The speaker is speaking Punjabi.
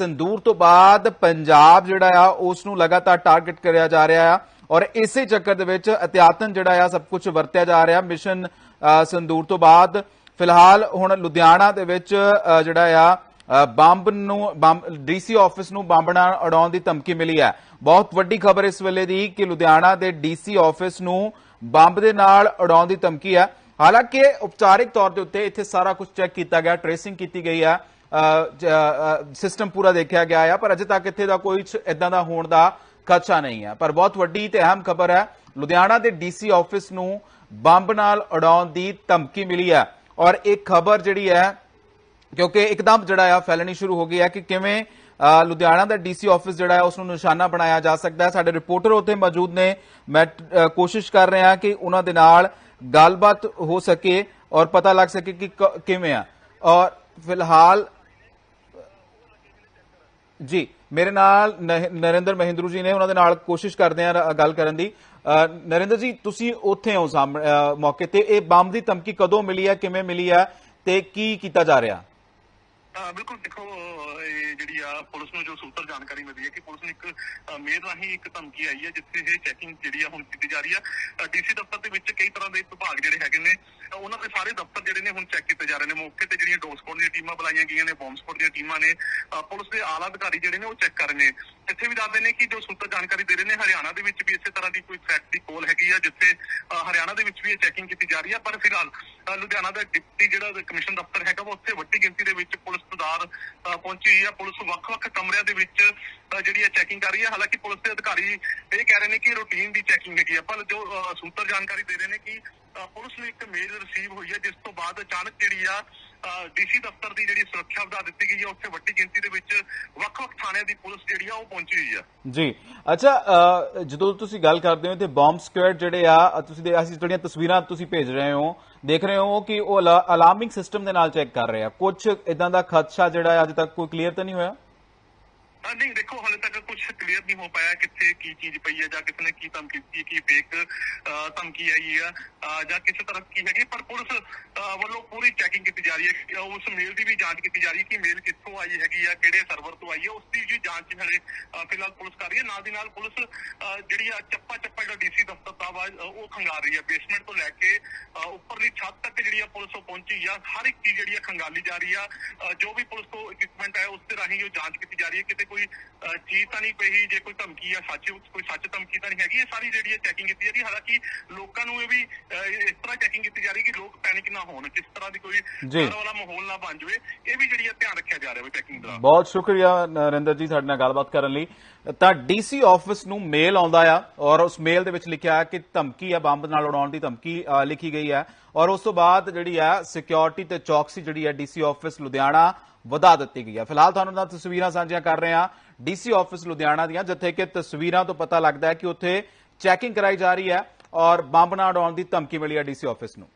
ਸੰਦੂਰ ਤੋਂ ਬਾਅਦ ਪੰਜਾਬ ਜਿਹੜਾ ਆ ਉਸ ਨੂੰ ਲਗਾਤਾਰ ਟਾਰਗੇਟ ਕਰਿਆ ਜਾ ਰਿਹਾ ਆ ਔਰ ਇਸੇ ਚੱਕਰ ਦੇ ਵਿੱਚ ਅਤਿਆਤਨ ਜਿਹੜਾ ਆ ਸਭ ਕੁਝ ਵਰਤਿਆ ਜਾ ਰਿਹਾ ਮਿਸ਼ਨ ਅ, ਸੰਦੂਰ ਤੋਂ ਬਾਅਦ ਫਿਲਹਾਲ ਹੁਣ ਲੁਧਿਆਣਾ ਦੇ ਵਿੱਚ ਜਿਹੜਾ ਆ ਬੰਬ ਨੂੰ ਬੰਬ ਡੀਸੀ ਆਫਿਸ ਨੂੰ ਬੰਬ ਨਾਲ ਉਡਾਉਣ ਦੀ ਧਮਕੀ ਮਿਲੀ ਹੈ ਬਹੁਤ ਵੱਡੀ ਖਬਰ ਇਸ ਵੇਲੇ ਦੀ ਕਿ ਲੁਧਿਆਣਾ ਦੇ ਡੀਸੀ ਆਫਿਸ ਨੂੰ ਬੰਬ ਦੇ ਨਾਲ ਉਡਾਉਣ ਦੀ ਧਮਕੀ ਹੈ ਹਾਲਾਂਕਿ ਉਪਚਾਰਿਕ ਤੌਰ ਦੇ ਉੱਤੇ ਇੱਥੇ ਸਾਰਾ ਕੁਝ ਚੈੱਕ ਕੀਤਾ ਗਿਆ ਟ੍ਰੇਸਿੰਗ ਕੀਤੀ ਗਈ ਹੈ ਸਿਸਟਮ ਪੂਰਾ ਦੇਖਿਆ ਗਿਆ ਆ, ਪਰ ਅਜੇ ਤੱਕ ਇੱਥੇ ਦਾ ਕੋਈ ਇਦਾਂ ਦਾ ਹੋਣ ਦਾ ਖਦਸ਼ਾ ਨਹੀਂ ਹੈ ਪਰ ਬਹੁਤ ਵੱਡੀ ਤੇ ਅਹਿਮ ਖਬਰ ਹੈ, ਲੁਧਿਆਣਾ ਦੇ ਡੀਸੀ ਆਫਿਸ ਨੂੰ ਬੰਬ ਨਾਲ ਉਡਾਉਣ ਦੀ ਧਮਕੀ ਮਿਲੀ ਹੈ। ਔਰ ਇਹ ਖਬਰ ਜਿਹੜੀ ਹੈ, ਕਿਉਂਕਿ ਇੱਕਦਮ ਜਿਹੜਾ ਆ, ਫੈਲਣੀ ਸ਼ੁਰੂ ਹੋ ਗਈ ਹੈ ਕਿ ਕਿਵੇਂ ਲੁਧਿਆਣਾ ਦਾ ਡੀਸੀ ਆਫਿਸ ਜਿਹੜਾ ਹੈ ਉਸ ਨੂੰ ਨਿਸ਼ਾਨਾ ਬਣਾਇਆ ਜਾ ਸਕਦਾ ਹੈ। ਸਾਡੇ ਰਿਪੋਰਟਰ ਉੱਥੇ ਮੌਜੂਦ ਨੇ। ਮੈਂ ਕੋਸ਼ਿਸ਼ ਕਰ ਰਿਹਾ ਕਿ ਉਹਨਾਂ ਦੇ ਨਾਲ ਗੱਲਬਾਤ ਹੋ ਸਕੇ ਔਰ ਪਤਾ ਲੱਗ ਸਕੇ ਕਿ, ਕਿਵੇਂ ਆ। ਔਰ ਫਿਲਹਾਲ ਜੀ, ਮੇਰੇ ਨਾਲ ਨਰਿੰਦਰ ਮਹਿੰਦਰੂ ਜੀ ਨੇ ਉਹਨਾਂ ਦੇ ਨਾਲ ਕੋਸ਼ਿਸ਼ ਕਰਦੇ ਆ ਗੱਲ ਕਰਨ ਦੀ। ਨਰਿੰਦਰ ਜੀ, ਤੁਸੀਂ ਉੱਥੇ ਹੋ ਸਾਹਮਣੇ ਮੌਕੇ ਤੇ। ਇਹ ਬੰਬ ਦੀ ਧਮਕੀ ਕਦੋਂ ਮਿਲੀ ਹੈ, ਕਿਵੇਂ ਮਿਲੀ ਹੈ ਤੇ ਕੀ ਕੀਤਾ ਜਾ ਰਿਹਾ? ਬਿਲਕੁਲ ਦੇਖੋ ਇਹ ਜਿਹੜੀ ਆ ਪੁਲਿਸ ਨੂੰ ਜੋ ਸੂਤਰ ਜਾਣਕਾਰੀ ਮਿਲੀ ਹੈ ਕਿ ਪੁਲਿਸ ਨੂੰ ਇੱਕ ਮੇਰ ਰਾਹੀਂ ਇੱਕ ਧਮਕੀ ਆਈ ਹੈ, ਜਿੱਥੇ ਇਹ ਚੈਕਿੰਗ ਜਿਹੜੀ ਆ ਹੁਣ ਕੀਤੀ ਜਾ ਰਹੀ ਆ। ਡੀਸੀ ਦਫ਼ਤਰ ਦੇ ਵਿੱਚ ਕਈ ਤਰ੍ਹਾਂ ਦੇ ਵਿਭਾਗ ਜਿਹੜੇ ਹੈਗੇ ਨੇ ਉਹਨਾਂ ਦੇ ਸਾਰੇ ਦਫ਼ਤਰ ਜਿਹੜੇ ਨੇ ਹੁਣ ਚੈੱਕ ਕੀਤੇ ਜਾ ਰਹੇ ਨੇ। ਮੌਕੇ ਤੇ ਜਿਹੜੀਆਂ ਡੋਗ ਸਪੋਰਟ ਦੀਆਂ ਟੀਮਾਂ ਬੁਲਾਈਆਂ ਗਈਆਂ ਨੇ ਬੰਬ ਸਪੋਰਟ ਦੀਆਂ ਟੀਮਾਂ ਨੇ। ਪੁਲਿਸ ਦੇ ਆਲਾ ਅਧਿਕਾਰੀ ਜਿਹੜੇ ਨੇ ਉਹ ਚੈੱਕ ਕਰ ਰਹੇ ਨੇ। ਇੱਥੇ ਵੀ ਦੱਸਦੇ ਨੇ ਕਿ ਜੋ ਸੂਤਰ ਜਾਣਕਾਰੀ ਦੇ ਰਹੇ ਨੇ, ਹਰਿਆਣਾ ਦੇ ਵਿੱਚ ਵੀ ਇਸੇ ਤਰ੍ਹਾਂ ਦੀ ਕੋਈ ਥ੍ਰੈਟ ਦੀ ਕੋਲ ਹੈਗੀ ਆ, ਜਿੱਥੇ ਹਰਿਆਣਾ ਦੇ ਵਿੱਚ ਵੀ ਇਹ ਚੈਕਿੰਗ ਕੀਤੀ ਜਾ ਰਹੀ ਆ, ਪਰ ਫਿਲਹਾਲ ਲੁਧਿਆਣਾ ਦਾ ਡਿਪਟੀ ਜਿਹੜਾ ਕਮਿਸ਼ਨ ਦਫ਼ਤਰ ਹੈਗਾ ਵਾ ਉੱਥੇ ਵੱਡੀ ਗਿਣਤੀ ਦੇ ਵਿੱਚ ਪੁਲਿਸ ਸਰਦਾਰ ਅਹ ਪਹੁੰਚੀ ਹੋਈ ਆ। ਪੁਲਿਸ ਵੱਖ-ਵੱਖ ਕਮਰਿਆਂ ਦੇ ਵਿੱਚ ਜਿਹੜੀ ਹੈ ਚੈਕਿੰਗ ਕਰ ਰਹੀ ਹੈ ਹਾਲਾਂਕਿ ਪੁਲਿਸ ਦੇ ਅਧਿਕਾਰੀ ਇਹ ਕਹਿ ਰਹੇ ਨੇ ਕਿ ਰੂਟੀਨ ਦੀ ਚੈਕਿੰਗ ਹੈਗੀ ਆ, ਪਰ ਜੋ ਅਹ ਸੂਤਰ ਜਾਣਕਾਰੀ ਦੇ ਰਹੇ ਨੇ ਕਿ ਪੁਲਿਸ ਨੂੰ ਇੱਕ ਮੇਲ ਰਿਸੀਵ ਹੋਈ ਹੈ ਜਿਸ ਤੋਂ ਬਾਅਦ ਅਚਾਨਕ ਜਿਹੜੀ ਆ ਡੀਸੀ ਦਫ਼ਤਰ ਦੀ ਜਿਹੜੀ ਸੁਰੱਖਿਆ ਵਧਾ ਦਿੱਤੀ ਗਈ ਹੈ ਉੱਥੇ ਵੱਡੀ ਗਿਣਤੀ ਦੇ ਵਿੱਚ ਵੱਖ-ਵੱਖ ਥਾਣਿਆਂ ਦੀ ਪੁਲਿਸ ਜਿਹੜੀ ਆ ਉਹ ਪਹੁੰਚੀ ਹੋਈ ਆ। ਜੀ। ਅੱਛਾ ਅ, ਜਦੋਂ ਤੁਸੀਂ ਗੱਲ ਕਰਦੇ ਹੋ ਤੇ ਬੰਬ ਸਕੁਐਡ ਜਿਹੜੇ ਆ ਤੁਸੀਂ ਦੇ ਅਸੀਂ ਜਿਹੜੀਆਂ ਤਸਵੀਰਾਂ ਤੁਸੀਂ ਭੇਜ ਰਹੇ ਹੋ ਦੇਖ ਰਹੇ ਹੋ ਕਿ ਉਹ ਅਲਾਰਮਿੰਗ ਸਿਸਟਮ ਦੇ ਨਾਲ ਚੈੱਕ ਕਰ ਰਹੇ ਆ। ਕੁਝ ਇਦਾਂ ਦਾ ਖਦਸ਼ਾ ਜਿਹੜਾ ਅਜੇ ਤੱਕ ਕੋਈ ਕਲੀਅਰ ਤਾਂ ਨਹੀਂ ਹੋਇਆ? ਨਹੀਂ ਦੇਖੋ ਹਾਲੇ ਤੱਕ ਕੁਝ ਕਲੀਅਰ ਨਹੀਂ ਹੋ ਪਾਇਆ ਕਿੱਥੇ ਕੀ ਚੀਜ਼ ਪਈ ਹੈ ਜਾਂ ਕਿਸ ਨੇ ਕੀ ਧਮਕੀ ਦਿੱਤੀ ਕੀ ਫੇਕ ਧਮਕੀ ਆਈ ਆ ਜਾਂ ਕਿਸੇ ਤਰ੍ਹਾਂ ਕੀ ਹੈਗੀ ਪਰ ਪੁਲਿਸ ਅਹ, ਵੱਲੋਂ ਪੂਰੀ ਚੈਕਿੰਗ ਕੀਤੀ ਜਾ ਰਹੀ ਹੈ ਉਸ ਮੇਲ ਦੀ ਵੀ ਜਾਂਚ ਕੀਤੀ ਜਾ ਰਹੀ ਹੈ ਕਿ ਮੇਲ ਕਿੱਥੋਂ ਆਈ ਹੈਗੀ ਆ ਕਿਹੜੇ ਸਰਵਰ ਤੋਂ ਆਈ ਹੈ ਉਸ ਦੀ ਵੀ ਜਾਂਚ ਹਲੇ ਫਿਲਹਾਲ ਪੁਲਿਸ ਕਰ ਰਹੀ ਹੈ। ਨਾਲ ਦੀ ਨਾਲ ਪੁਲਿਸ ਅਹ, ਜਿਹੜੀ ਆ ਚੱਪਾ ਚੱਪਾ ਜਿਹੜਾ ਡੀਸੀ ਦਫ਼ਤਰ ਦਾ ਵਾ ਉਹ ਖੰਗਾਰ ਰਹੀ ਹੈ। ਬੇਸਮੈਂਟ ਤੋਂ ਲੈ ਕੇ ਉੱਪਰਲੀ ਛੱਤ ਤੱਕ ਜਿਹੜੀ ਆ ਪੁਲਿਸ ਉਹ ਪਹੁੰਚੀ ਆ। ਹਰ ਇੱਕ ਚੀਜ਼ ਜਿਹੜੀ ਆ ਖੰਗਾਲੀ ਜਾ ਰਹੀ ਆ। ਜੋ ਵੀ ਪੁਲਿਸ ਤੋਂ ਇਕਵਿਪਮੈਂਟ ਹੈ ਉਸ ਦੇ ਰਾਹੀਂ ਉਹ ਜਾਂਚ ਕੀਤੀ ਜਾ ਰਹੀ ਹੈ। ਕਿਤੇ ਕੋਈ ਅਹ, ਚੀਜ਼ ਤਾਂ ਨਹੀਂ ਪਈ ਜੇ ਕੋਈ ਧਮਕੀ ਆ ਸੱਚ ਕੋਈ ਸੱਚ ਧਮਕੀ ਤਾਂ ਨਹੀਂ ਹੈਗੀ। ਇਹ ਸਾਰੀ ਜਿਹੜੀ ਹੈ ਚੈਕਿੰਗ ਕੀਤੀ ਜਾ ਰਹੀ ਹਾਲਾਂਕਿ ਲੋਕਾਂ ਨੂੰ ਇਹ ਵੀ ਅਹ, ਤਰ੍ਹਾਂ ਚੈਕਿੰਗ ਕੀਤੀ ਜਾ ਰਹੀ ਕਿ ਲੋਕ ਪੈਨਿਕ ਨਾ ਹੋਣ ਕਿਸ ਤਰ੍ਹਾਂ ਦੀ ਕੋਈ। ਡਰ ਵਾਲਾ ਮਾਹੌਲ ਨਾ ਬਣ ਜਾਵੇ ਇਹ ਵੀ ਜਿਹੜੀ ਹੈ ਧਿਆਨ ਰੱਖਿਆ ਜਾ ਰਿਹਾ ਹੈ ਚੈਕਿੰਗ ਦਾ ਬਹੁਤ ਸ਼ੁਕਰੀਆ ਨਰਿੰਦਰ ਜੀ ਸਾਡੇ ਨਾਲ ਗੱਲਬਾਤ ਕਰਨ ਲਈ। ਤਾਂ ਡੀਸੀ ਆਫਿਸ ਨੂੰ ਮੇਲ ਆਉਂਦਾ ਆ ਔਰ ਉਸ ਮੇਲ ਦੇ ਵਿੱਚ ਲਿਖਿਆ ਹੈ ਕਿ ਧਮਕੀ ਆ ਬੰਬ ਨਾਲ ਉਡਾਉਣ ਦੀ ਧਮਕੀ ਲਿਖੀ ਗਈ ਹੈ ਔਰ ਉਸ ਤੋਂ ਬਾਅਦ ਜਿਹੜੀ ਹੈ ਸਿਕਿਉਰਿਟੀ ਤੇ ਚੌਕਸੀ ਜਿਹੜੀ ਹੈ ਡੀਸੀ ਆਫਿਸ ਲੁਧਿਆਣਾ ਵਧਾ ਦਿੱਤੀ ਗਈ ਹੈ ਫਿਲਹਾਲ ਤੁਹਾਨੂੰ ਨਾਲ ਤਸਵੀਰਾਂ ਸਾਂਝੀਆਂ ਕਰ ਰਹੇ ਹਾਂ ਡੀਸੀ ਆਫਿਸ ਲੁਧਿਆਣਾ ਦੀਆਂ ਜਿੱਥੇ ਕਿ ਤਸਵੀਰਾਂ ਤੋਂ ਪਤਾ ਲੱਗਦਾ ਹੈ ਕਿ ਉੱਥੇ ਚੈਕਿੰਗ ਕਰਾਈ ਜਾ ਰਹੀ ਹੈ। ਔਰ ਬੰਬ ਨਾਲ ਉਡਾਉਣ ਦੀ ਧਮਕੀ ਮਿਲੀ ਹੈ ਡੀਸੀ ਆਫਿਸ ਨੂੰ।